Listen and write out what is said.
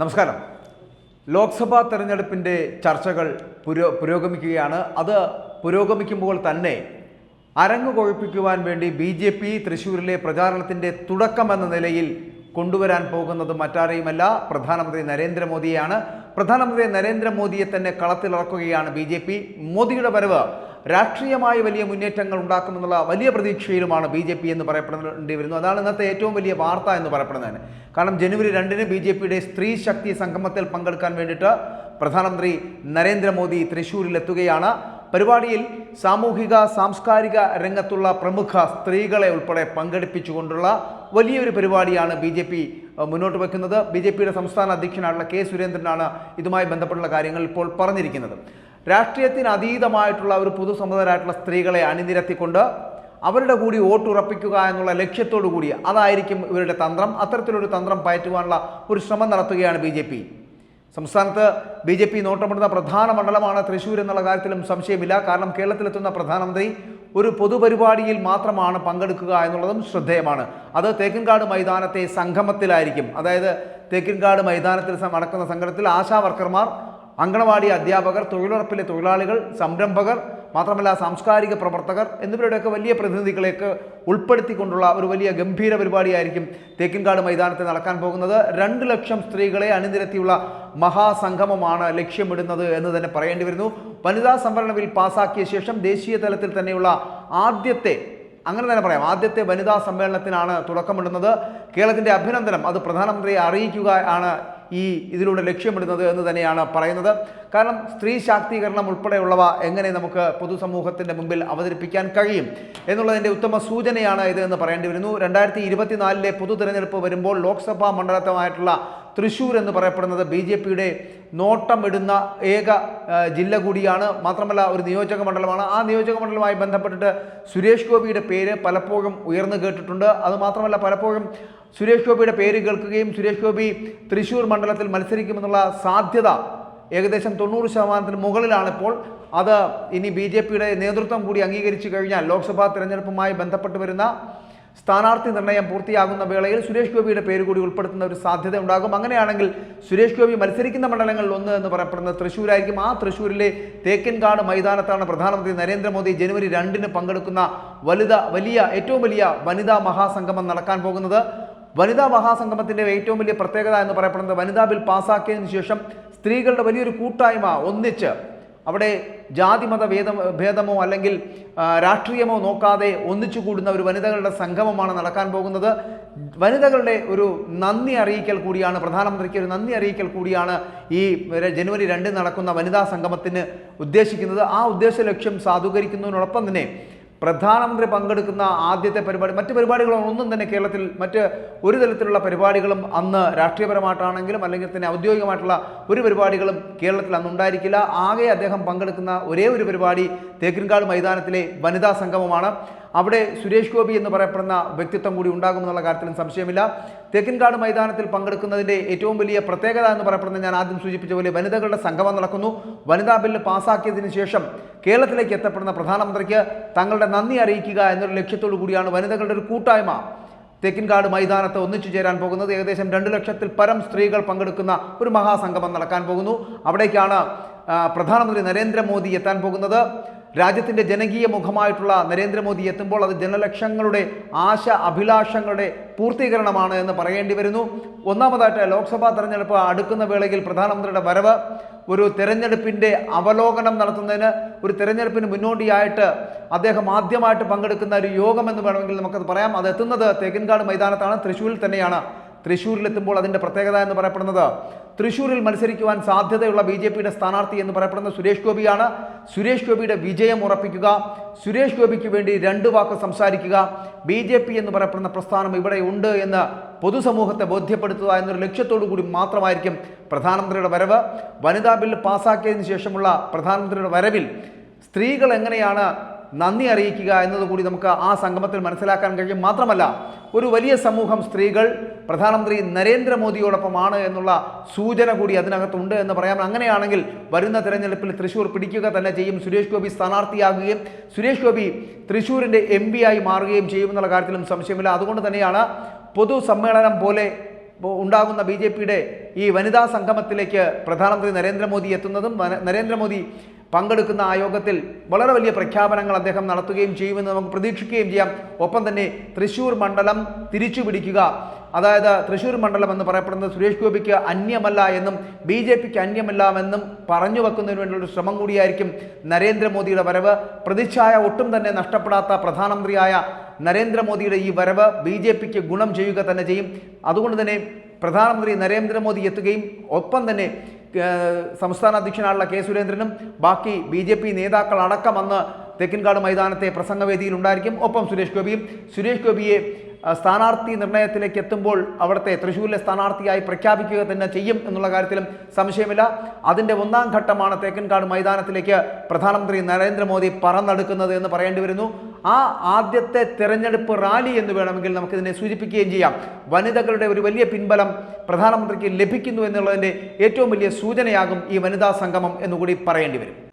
നമസ്കാരം. ലോക്സഭാ തെരഞ്ഞെടുപ്പിന്റെ ചർച്ചകൾ പുരോ പുരോഗമിക്കുകയാണ്. അത് പുരോഗമിക്കുമ്പോൾ തന്നെ അരങ്ങ് കൊഴുപ്പിക്കുവാൻ വേണ്ടി ബി ജെ പി തൃശ്ശൂരിലെ പ്രചാരണത്തിന്റെ തുടക്കമെന്ന നിലയിൽ കൊണ്ടുവരാൻ പോകുന്നത് മറ്റാരെയുമല്ല. പ്രധാനമന്ത്രി നരേന്ദ്രമോദിയെയാണ്. പ്രധാനമന്ത്രി നരേന്ദ്രമോദിയെ തന്നെ കളത്തിലിറക്കുകയാണ് ബി ജെ പി. മോദിയുടെ വരവ് രാഷ്ട്രീയമായ വലിയ മുന്നേറ്റങ്ങൾ ഉണ്ടാക്കുമെന്നുള്ള വലിയ പ്രതീക്ഷയിലുമാണ് ബി ജെ പി എന്ന് പറയപ്പെടേണ്ടി വരുന്നു അതാണ് ഇന്നത്തെ ഏറ്റവും വലിയ വാർത്ത എന്ന് പറയപ്പെടുന്നതിന്. കാരണം ജനുവരി രണ്ടിന് ബി ജെ പിയുടെ സ്ത്രീ ശക്തി സംഗമത്തിൽ പങ്കെടുക്കാൻ വേണ്ടിയിട്ട് പ്രധാനമന്ത്രി നരേന്ദ്രമോദി തൃശ്ശൂരിലെത്തുകയാണ്. പരിപാടിയിൽ സാമൂഹിക സാംസ്കാരിക രംഗത്തുള്ള പ്രമുഖ സ്ത്രീകളെ ഉൾപ്പെടെ പങ്കെടുപ്പിച്ചുകൊണ്ടുള്ള വലിയൊരു പരിപാടിയാണ് ബി ജെ പി മുന്നോട്ട് വെക്കുന്നത്. ബി ജെ പിയുടെ സംസ്ഥാന അധ്യക്ഷനായിട്ടുള്ള കെ സുരേന്ദ്രനാണ് ഇതുമായി ബന്ധപ്പെട്ടുള്ള കാര്യങ്ങൾ ഇപ്പോൾ പറഞ്ഞിരിക്കുന്നത്. രാഷ്ട്രീയത്തിന് അതീതമായിട്ടുള്ള ഒരു പൊതുസമ്മതരായിട്ടുള്ള സ്ത്രീകളെ അണിനിരത്തിക്കൊണ്ട് അവരുടെ കൂടി വോട്ടുറപ്പിക്കുക എന്നുള്ള ലക്ഷ്യത്തോടു കൂടി അതായിരിക്കും ഇവരുടെ തന്ത്രം. അത്തരത്തിലൊരു തന്ത്രം പയറ്റുവാനുള്ള ഒരു ശ്രമം നടത്തുകയാണ് ബി ജെ പി. സംസ്ഥാനത്ത് ബി ജെ പി നോട്ടമിടുന്ന പ്രധാന മണ്ഡലമാണ് തൃശ്ശൂർ എന്നുള്ള കാര്യത്തിലും സംശയമില്ല. കാരണം കേരളത്തിലെത്തുന്ന പ്രധാനമന്ത്രി ഒരു പൊതുപരിപാടിയിൽ മാത്രമാണ് പങ്കെടുക്കുക എന്നുള്ളതും ശ്രദ്ധേയമാണ്. അത് തേക്കിൻകാട് മൈതാനത്തെ സംഗമത്തിലായിരിക്കും. അതായത് തേക്കിൻകാട് മൈതാനത്തിൽ നടക്കുന്ന സംഘടനത്തിൽ ആശാ വർക്കർമാർ അങ്കണവാടി അധ്യാപകർ തൊഴിലുറപ്പിലെ തൊഴിലാളികൾ സംരംഭകർ മാത്രമല്ല സാംസ്കാരിക പ്രവർത്തകർ എന്നിവരുടെയൊക്കെ വലിയ പ്രതിനിധികളെയൊക്കെ ഉൾപ്പെടുത്തിക്കൊണ്ടുള്ള ഒരു വലിയ ഗംഭീര പരിപാടിയായിരിക്കും തേക്കിൻകാട് മൈതാനത്ത് നടക്കാൻ പോകുന്നത്. രണ്ട് ലക്ഷം സ്ത്രീകളെ അണിനിരത്തിയുള്ള മഹാസംഗമമാണ് ലക്ഷ്യമിടുന്നത് എന്ന് തന്നെ പറയേണ്ടി വരുന്നു. വനിതാ സംവരണ ബിൽ പാസാക്കിയ ശേഷം ദേശീയ തലത്തിൽ തന്നെയുള്ള ആദ്യത്തെ അങ്ങനെ തന്നെ പറയാം ആദ്യത്തെ വനിതാ സമ്മേളനത്തിനാണ് തുടക്കമിടുന്നത്. കേരളത്തിന്റെ അഭിനന്ദനം. അത് പ്രധാനമന്ത്രിയെ അറിയിക്കുക ആണ് ഈ ഇതിലൂടെ ലക്ഷ്യമിടുന്നത് എന്ന് തന്നെയാണ് പറയുന്നത്. കാരണം സ്ത്രീ ശാക്തീകരണം ഉൾപ്പെടെയുള്ളവ എങ്ങനെ നമുക്ക് പൊതുസമൂഹത്തിന്റെ മുമ്പിൽ അവതരിപ്പിക്കാൻ കഴിയും എന്നുള്ളതിന്റെ ഉത്തമ സൂചനയാണ് ഇത് എന്ന് പറയേണ്ടി വരുന്നു. രണ്ടായിരത്തി ഇരുപത്തിനാലിലെ പൊതു തിരഞ്ഞെടുപ്പ് വരുമ്പോൾ ലോക്സഭാ മണ്ഡലത്തമായിട്ടുള്ള തൃശ്ശൂർ എന്ന് പറയപ്പെടുന്നത് ബി ജെ പിയുടെ നോട്ടമിടുന്ന ഏക ജില്ല കൂടിയാണ്. മാത്രമല്ല ഒരു നിയോജക മണ്ഡലമാണ്. ആ നിയോജക മണ്ഡലവുമായി ബന്ധപ്പെട്ടിട്ട് സുരേഷ് ഗോപിയുടെ പേര് പലപ്പോഴും ഉയർന്നു കേട്ടിട്ടുണ്ട്. അത് മാത്രമല്ല പലപ്പോഴും സുരേഷ് ഗോപിയുടെ പേര് കേൾക്കുകയും സുരേഷ് ഗോപി തൃശ്ശൂർ മണ്ഡലത്തിൽ മത്സരിക്കുമെന്നുള്ള സാധ്യത ഏകദേശം തൊണ്ണൂറ് ശതമാനത്തിന് മുകളിലാണ് ഇപ്പോൾ അത് ഇനി ബി ജെ പിയുടെ നേതൃത്വം കൂടി അംഗീകരിച്ചു കഴിഞ്ഞാൽ ലോക്സഭാ തെരഞ്ഞെടുപ്പുമായി ബന്ധപ്പെട്ട് വരുന്ന സ്ഥാനാർത്ഥി നിർണയം പൂർത്തിയാകുന്ന വേളയിൽ സുരേഷ് ഗോപിയുടെ പേര് കൂടി ഉൾപ്പെടുത്തുന്ന ഒരു സാധ്യത ഉണ്ടാകും അങ്ങനെയാണെങ്കിൽ സുരേഷ് ഗോപി മത്സരിക്കുന്ന മണ്ഡലങ്ങളിൽ ഒന്ന് എന്ന് പറയപ്പെടുന്നത് തൃശ്ശൂരായിരിക്കും ആ തൃശ്ശൂരിലെ തേക്കൻകാട് മൈതാനത്താണ് പ്രധാനമന്ത്രി നരേന്ദ്രമോദി ജനുവരി രണ്ടിന് പങ്കെടുക്കുന്ന വലുത വലിയ ഏറ്റവും വലിയ വനിതാ മഹാസംഗമം നടക്കാൻ പോകുന്നത്. വനിതാ മഹാസംഗമത്തിന്റെ ഏറ്റവും വലിയ പ്രത്യേകത എന്ന് പറയപ്പെടുന്നത് വനിതാ ബിൽ പാസാക്കിയതിനു ശേഷം സ്ത്രീകളുടെ വലിയൊരു കൂട്ടായ്മ ഒന്നിച്ച് അവിടെ ജാതിമത ഭേദം ഭേദമോ അല്ലെങ്കിൽ രാഷ്ട്രീയമോ നോക്കാതെ ഒന്നിച്ചു കൂടുന്ന ഒരു വനിതകളുടെ സംഗമമാണ് നടക്കാൻ പോകുന്നത്. വനിതകളുടെ ഒരു നന്ദി അറിയിക്കൽ കൂടിയാണ് പ്രധാനമന്ത്രിക്ക് ഒരു നന്ദി അറിയിക്കൽ കൂടിയാണ് ഈ ജനുവരി രണ്ടിന് നടക്കുന്ന വനിതാ സംഗമത്തിന് ഉദ്ദേശിക്കുന്നത്. ആ ഉദ്ദേശ ലക്ഷ്യം സാധൂകരിക്കുന്നതിനോടൊപ്പം തന്നെ പ്രധാനമന്ത്രി പങ്കെടുക്കുന്ന ആദ്യത്തെ പരിപാടി മറ്റ് പരിപാടികളൊന്നും തന്നെ കേരളത്തിൽ മറ്റ് ഒരു തരത്തിലുള്ള പരിപാടികളും അന്ന് രാഷ്ട്രീയപരമായിട്ടാണെങ്കിലും അല്ലെങ്കിൽ തന്നെ ഔദ്യോഗികമായിട്ടുള്ള ഒരു പരിപാടികളും കേരളത്തിൽ അന്ന് ഉണ്ടായിരിക്കില്ല ആകെ അദ്ദേഹം പങ്കെടുക്കുന്ന ഒരേ ഒരു പരിപാടി തേക്കിൻകാട് മൈതാനത്തിലെ വനിതാ സംഗമമാണ്. അവിടെ സുരേഷ് ഗോപി എന്ന് പറയപ്പെടുന്ന വ്യക്തിത്വം കൂടി ഉണ്ടാകുമെന്നുള്ള കാര്യത്തിലും സംശയമില്ല. തേക്കിൻകാട് മൈതാനത്തിൽ പങ്കെടുക്കുന്നതിന്റെ ഏറ്റവും വലിയ പ്രത്യേകത എന്ന് പറയപ്പെടുന്നത് ഞാൻ ആദ്യം സൂചിപ്പിച്ച പോലെ വനിതകളുടെ സംഗമം നടക്കുന്നു. വനിതാ ബില്ല് പാസ്സാക്കിയതിന് ശേഷം കേരളത്തിലേക്ക് എത്തപ്പെടുന്ന പ്രധാനമന്ത്രിക്ക് തങ്ങളുടെ നന്ദി അറിയിക്കുക എന്നൊരു ലക്ഷ്യത്തോടു കൂടിയാണ് വനിതകളുടെ ഒരു കൂട്ടായ്മ തെക്കിൻകാട് മൈതാനത്ത് ഒന്നിച്ചു ചേരാൻ പോകുന്നത്. ഏകദേശം രണ്ട് ലക്ഷത്തിൽ പരം സ്ത്രീകൾ പങ്കെടുക്കുന്ന ഒരു മഹാസംഗമം നടക്കാൻ പോകുന്നു. അവിടേക്കാണ് പ്രധാനമന്ത്രി നരേന്ദ്രമോദി എത്താൻ പോകുന്നത്. രാജ്യത്തിന്റെ ജനകീയ മുഖമായിട്ടുള്ള നരേന്ദ്രമോദി എത്തുമ്പോൾ അത് ജനലക്ഷങ്ങളുടെ ആശ അഭിലാഷങ്ങളുടെ പൂർത്തീകരണമാണ് എന്ന് പറയേണ്ടി വരുന്നു. ഒന്നാമതായിട്ട് ലോക്സഭാ തെരഞ്ഞെടുപ്പ് അടുക്കുന്ന വേളയിൽ പ്രധാനമന്ത്രിയുടെ വരവ് ഒരു തെരഞ്ഞെടുപ്പിന്റെ അവലോകനം നടത്തുന്നതിന് ഒരു തെരഞ്ഞെടുപ്പിന് മുന്നോടിയായിട്ട് അദ്ദേഹം ആദ്യമായിട്ട് പങ്കെടുക്കുന്ന ഒരു യോഗം എന്ന് വേണമെങ്കിൽ നമുക്കത് പറയാം. അത് എത്തുന്നത് തേക്കിൻകാട് മൈതാനത്താണ് തൃശ്ശൂരിൽ തന്നെയാണ്. തൃശ്ശൂരിലെത്തുമ്പോൾ അതിന്റെ പ്രത്യേകത എന്ന് പറയപ്പെടുന്നത് തൃശ്ശൂരിൽ മത്സരിക്കുവാൻ സാധ്യതയുള്ള ബി ജെ പിയുടെ സ്ഥാനാർത്ഥി എന്ന് പറയപ്പെടുന്ന സുരേഷ് ഗോപിയാണ്. സുരേഷ് ഗോപിയുടെ വിജയം ഉറപ്പിക്കുക. സുരേഷ് ഗോപിക്ക് വേണ്ടി രണ്ട് വാക്ക് സംസാരിക്കുക. ബി ജെ പി എന്ന് പറയപ്പെടുന്ന പ്രസ്ഥാനം ഇവിടെ ഉണ്ട് എന്ന് പൊതുസമൂഹത്തെ ബോധ്യപ്പെടുത്തുക എന്നൊരു ലക്ഷ്യത്തോടു കൂടി മാത്രമായിരിക്കും പ്രധാനമന്ത്രിയുടെ വരവ്. വനിതാ ബില്ല് പാസ്സാക്കിയതിനു ശേഷമുള്ള പ്രധാനമന്ത്രിയുടെ വരവിൽ സ്ത്രീകൾ എങ്ങനെയാണ് നന്ദി അറിയിക്കുക എന്നതുകൂടി നമുക്ക് ആ സംഗമത്തിൽ മനസ്സിലാക്കാൻ കഴിയും. മാത്രമല്ല ഒരു വലിയ സമൂഹം സ്ത്രീകൾ പ്രധാനമന്ത്രി നരേന്ദ്രമോദിയോടൊപ്പമാണ് എന്നുള്ള സൂചന കൂടി അതിനകത്തുണ്ട് എന്ന് പറയാം. അങ്ങനെയാണെങ്കിൽ വരുന്ന തെരഞ്ഞെടുപ്പിൽ തൃശ്ശൂർ പിടിക്കുക തന്നെ ചെയ്യും. സുരേഷ് ഗോപി സ്ഥാനാർത്ഥിയാകുകയും സുരേഷ് ഗോപി തൃശ്ശൂരിന്റെ എം ആയി മാറുകയും ചെയ്യുമെന്നുള്ള കാര്യത്തിലും സംശയമില്ല. അതുകൊണ്ട് തന്നെയാണ് പൊതുസമ്മേളനം പോലെ ഉണ്ടാകുന്ന ബി ജെ പിയുടെ ഈ വനിതാ സംഗമത്തിലേക്ക് പ്രധാനമന്ത്രി നരേന്ദ്രമോദി എത്തുന്നതും നരേന്ദ്രമോദി പങ്കെടുക്കുന്ന ആ യോഗത്തിൽ വളരെ വലിയ പ്രഖ്യാപനങ്ങൾ അദ്ദേഹം നടത്തുകയും ചെയ്യുമെന്ന് നമുക്ക് പ്രതീക്ഷിക്കുകയും ചെയ്യാം. ഒപ്പം തന്നെ തൃശ്ശൂർ മണ്ഡലം തിരിച്ചു പിടിക്കുക. അതായത് തൃശ്ശൂർ മണ്ഡലം എന്ന് പറയപ്പെടുന്നത് സുരേഷ് ഗോപിക്ക് അന്യമല്ല എന്നും ബി ജെ പിക്ക് അന്യമല്ലാമെന്നും പറഞ്ഞു വെക്കുന്നതിന് വേണ്ടിയുള്ള ശ്രമം കൂടിയായിരിക്കും നരേന്ദ്രമോദിയുടെ വരവ്. പ്രതിച്ഛായ ഒട്ടും തന്നെ നഷ്ടപ്പെടാത്ത പ്രധാനമന്ത്രിയായ നരേന്ദ്രമോദിയുടെ ഈ വരവ് ബി ജെ പിക്ക് ഗുണം ചെയ്യുക തന്നെ ചെയ്യും. അതുകൊണ്ട് തന്നെ പ്രധാനമന്ത്രി നരേന്ദ്രമോദി എത്തുകയും ഒപ്പം തന്നെ സംസ്ഥാന അധ്യക്ഷനായുള്ള കെ സുരേന്ദ്രനും ബാക്കി ബി ജെ പി നേതാക്കൾ അടക്കം അന്ന് തെക്കിൻകാട് മൈതാനത്തെ പ്രസംഗവേദിയിൽ ഉണ്ടായിരിക്കും ഒപ്പം സുരേഷ് ഗോപിയും. സുരേഷ് ഗോപിയെ സ്ഥാനാർത്ഥി നിർണയത്തിലേക്ക് എത്തുമ്പോൾ അവിടുത്തെ തൃശ്ശൂരിലെ സ്ഥാനാർത്ഥിയായി പ്രഖ്യാപിക്കുക തന്നെ ചെയ്യും എന്നുള്ള കാര്യത്തിലും സംശയമില്ല. അതിന്റെ ഒന്നാം ഘട്ടമാണ് തേക്കൻകാട് മൈതാനത്തിലേക്ക് പ്രധാനമന്ത്രി നരേന്ദ്രമോദി പറന്നെടുക്കുന്നത് എന്ന് പറയേണ്ടി വരുന്നു. ആ ആദ്യത്തെ തെരഞ്ഞെടുപ്പ് റാലി എന്ന് വേണമെങ്കിൽ നമുക്കിതിനെ സൂചിപ്പിക്കുകയും ചെയ്യാം. വനിതകളുടെ ഒരു വലിയ പിൻബലം പ്രധാനമന്ത്രിക്ക് ലഭിക്കുന്നു എന്നുള്ളതിന്റെ ഏറ്റവും വലിയ സൂചനയാകും ഈ വനിതാ സംഗമം എന്നുകൂടി പറയേണ്ടി വരും.